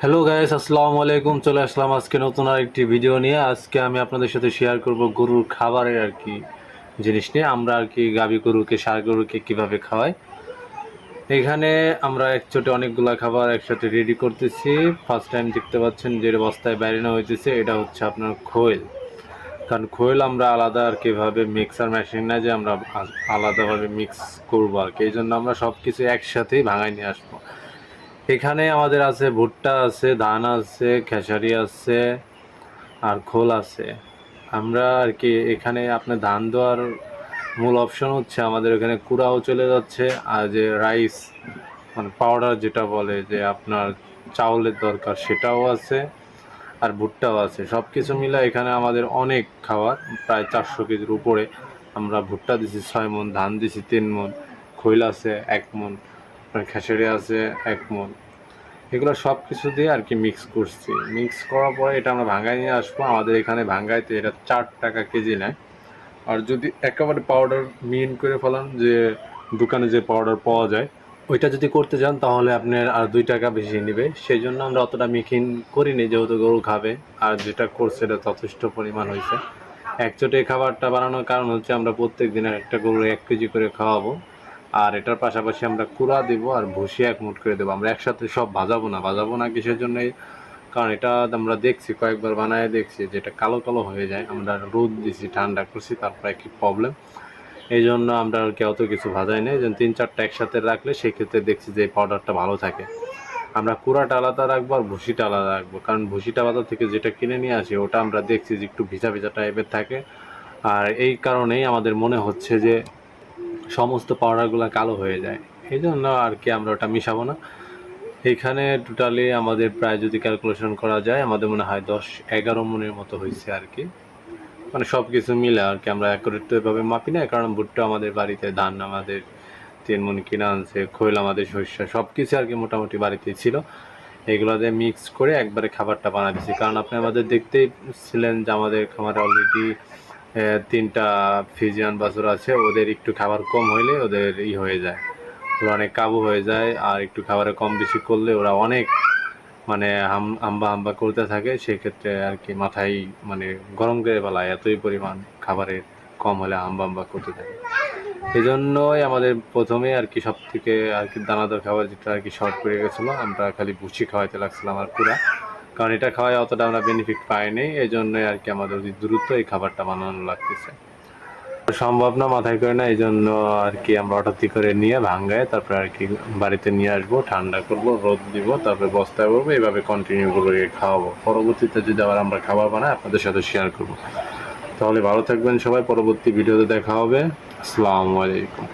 Hello guys আসসালামু আলাইকুম। চলে আসলাম আজকে নতুন আর একটি ভিডিও নিয়ে। আজকে আমি আপনাদের সাথে শেয়ার করব গরুর খাবারের আর কি জিনিস নিয়ে। আমরা আর কি গাভী গরুকে, সার গরুকে কীভাবে খাওয়াই। এখানে আমরা একচোটে অনেকগুলা খাবার একসাথে রেডি করতেছি। ফার্স্ট টাইম দেখতে পাচ্ছেন যে বস্তায় বাইরে হইতেছে। এটা হচ্ছে আপনার খোয়েল কারণ খোয়েল আমরা আলাদা আর কীভাবে মিক্সার মেশিন না যে আমরা আলাদাভাবে মিক্স করব আর কি। এই জন্য আমরা সব কিছু একসাথেই ভাঙাই নিয়ে আসব। এখানে আমাদের আছে ভুট্টা আছে, ধান আছে, খেসারি আছে আর খোল আছে। আমরা আর কি এখানে আপনার ধান দেওয়ার মূল অপশন হচ্ছে আমাদের এখানে কুড়াও চলে যাচ্ছে। আর যে রাইস মানে পাউডার যেটা বলে যে আপনার চাউলের দরকার সেটাও আছে আর ভুট্টাও আছে। সব কিছু মিলে এখানে আমাদের অনেক খাবার, প্রায় চারশো কেজির উপরে আমরা ভুট্টা দিছি, ছয় মন, ধান দিছি, তিন মন, খৈল আছে, এক মন। আপনার খেসারি আছে এক মন এগুলো সব কিছু দিয়ে আর কি মিক্স করছি। মিক্স করার পরে এটা আমরা ভাঙ্গায় নিয়ে আসব। আমাদের এখানে ভাঙ্গাইতে এটা চার টাকা কেজি নেয়। আর যদি একেবারে পাউডার মিন করে ফেলান যে দোকানে যে পাউডার পাওয়া যায়, ওইটা যদি করতে চান তাহলে আপনার আর দুই টাকা বেশি নেবে। সেই জন্য আমরা অতটা মিকিং করিনি, যেহেতু গরু খাবে। আর যেটা করছে এটা যথেষ্ট পরিমাণ হয়েছে। একচোটে খাবারটা বানানোর কারণ হচ্ছে আমরা প্রত্যেক দিনের একটা গরু এক কেজি করে খাওয়াবো। আর এটার পাশাপাশি আমরা কুড়া দেব আর ভুসি এক মুঠ করে দেবো। আমরা একসাথে সব ভাজাবো না ভাজাবো না কিসের জন্য কারণ এটা আমরা দেখছি, কয়েকবার বানায় দেখছি যেটা কালো কালো হয়ে যায়। আমরা রোদ দিছি, ঠান্ডা করছি, তারপরে কি প্রবলেম এই জন্য আমরা আর কি অত কিছু ভাজাই নাই। যেন তিন চারটা একসাথে রাখলে সেক্ষেত্রে দেখছি যে পাউডারটা ভালো থাকে। আমরা কুড়াটা আলাদা রাখব আর ভুসিটা আলাদা রাখব। কারণ ভুসিটা বাজার থেকে যেটা কিনে নিয়ে আসি, ওটা আমরা দেখছি যে একটু ভিজা ভিজা টাইপের থাকে। আর এই কারণেই আমাদের মনে হচ্ছে যে সমস্ত পাউডারগুলো কালো হয়ে যায়। এই জন্য আর কি আমরা ওটা মিশাবো না। এখানে টোটালি আমাদের প্রায় যদি ক্যালকুলেশন করা যায়, আমাদের মনে হয় দশ, এগারো মনের মতো হয়েছে আর কি। মানে সব কিছু মিলে আর কি আমরা অ্যাকুরেট তো এভাবে মাপি না কারণ ভুট্টা আমাদের বাড়িতে, ধান আমাদের, তিন মন কিনা আনছে, খৈল আমাদের শস্য সব কিছু আর কি মোটামুটি বাড়িতেই ছিল। এগুলো দিয়ে মিক্স করে একবারে খাবারটা বানা দিচ্ছি কারণ আপনি আমাদের দেখতেই ছিলেন যে আমাদের খামারে অলরেডি তিনটা ফিজিয়ান বাছুর আছে, ওদের একটু খাবার কম হইলে ওদের ই হয়ে যায়। ওরা অনেক কাবু হয়ে যায়, আর একটু খাবারে কম বেশি করলে ওরা অনেক মানে হাম্বা হাম্বা করতে থাকে, সেক্ষেত্রে আর কি মাথায় মানে গরম করে বেলায় এতই পরিমাণ খাবারের কম হলে হাম্বা হাম্বা করতে থাকে। এই জন্যই আমাদের প্রথমে আর কি সব থেকে আর কি দানাদার খাবার যেটা আর কি শর্ট পড়ে গেছিল আমরা খালি ভুসি খাওয়াইতে লাগছিলাম আর পুরা কারণ এটা খাওয়ায় অতটা আমরা বেনিফিট পাইনি এই জন্যই আর কি আমাদের অতি দ্রুত এই খাবারটা বানানো লাগতেছে। সম্ভব না, মাথায় করে না এই জন্য আর কি আমরা হঠাৎই করে নিয়ে ভাঙ্গায়, তারপরে আর কি বাড়িতে নিয়ে আসব, ঠান্ডা করব, রোদ দিব, তারপরে বস্তায় করব এইভাবে কন্টিনিউ করে খাওয়াবো। পরবর্তীতে যদি আবার আমরা খাবার বানাই, আপনাদের সাথে শেয়ার করব। তাহলে ভালো থাকবেন সবাই, পরবর্তী ভিডিওতে দেখা হবে। আসসালামু আলাইকুম।